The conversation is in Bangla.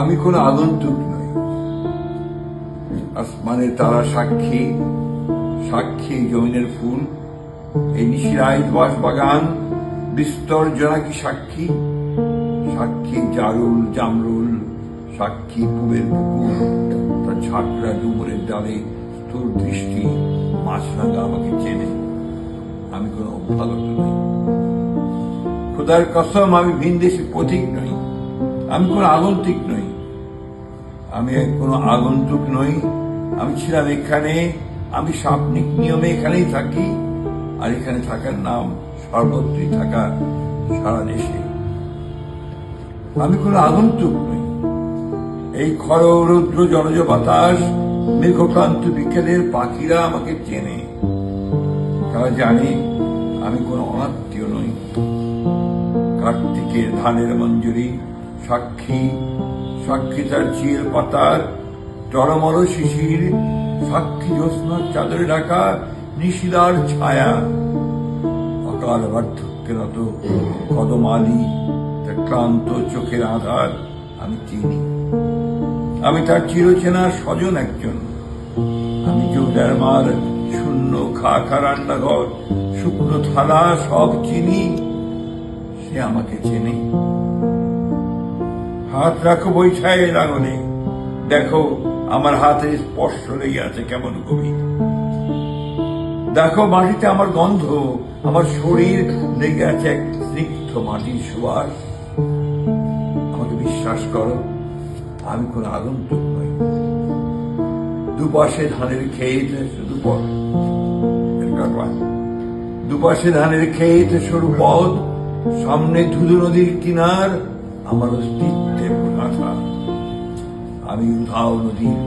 আমি কোনো আগন্তুক নই। আসমানের তারা সাক্ষী সাক্ষী জমিনের ফুল, এই নিশিরাই বাস বাগান, বিস্তর জনাকি সাক্ষী সাক্ষী জারুল, জামরুল, সাক্ষী পুবের পুকুর, তার ঝাঁকড়া ডুমুরের ডালে স্থূর দৃষ্টি, মাছরাঙা আমাকে চেনে। আমি কোনো অভ্যাগত নই। খোদার কসম, আমি ভিনদেশি পথিক নই। আমি কোনো আগন্তুক নই। আমি কোনো আগন্তুক নই। আমি ছিলাম এখানে, আমি সাপনিক নিয়মে এখানেই থাকি। আর এখানে থাকার নাম সর্বত্রই থাকা সারা দেশে। আমি কোনো আগন্তুক নই। এই খর রৌদ্র জলজ বাতাস, মেঘক্রান্ত বিকেলের পাখিরা আমাকে চেনে। তারা জানে আমি কোনো অনাত্মীয় নই। কার্তিকের ধানের মঞ্জুরি সাক্ষী সাক্ষী তার চিল পাতার টরমর শিশির, সাক্ষী জ্যোৎস্নার চাদরে ঢাকা নিশিদার ছায়া। অকাল বার্ধক্যের মতো কদমালি তার ক্লান্ত চোখের আধার আমি চিনি। আমি তার চিরচেনা স্বজন একজন। আমি জৌদার মার শূন্য খা খা রান্নাঘর, শুকনো থালা সব চিনি। সে আমাকে চেনে। হাত রাখো বৈছায় আঙনে দেখো, আমার হাতে স্পর্শ লেগে আছে কেমন গভীর। দেখো, মাটিতে আমার গন্ধ, আমার শরীর লেগে আছে এক স্নিগ্ধ মাটির সুবাস। আমাকে বিশ্বাস করো, আমি কোনো আগন্তুক নই। দুপাশে ধানের ক্ষেত, শুধু দুপাশে ধানের ক্ষেত, সরু পথ। সামনে ধুধু নদীর কিনার আমার অস্তিত্বের গাথা আমি উধাও নদীর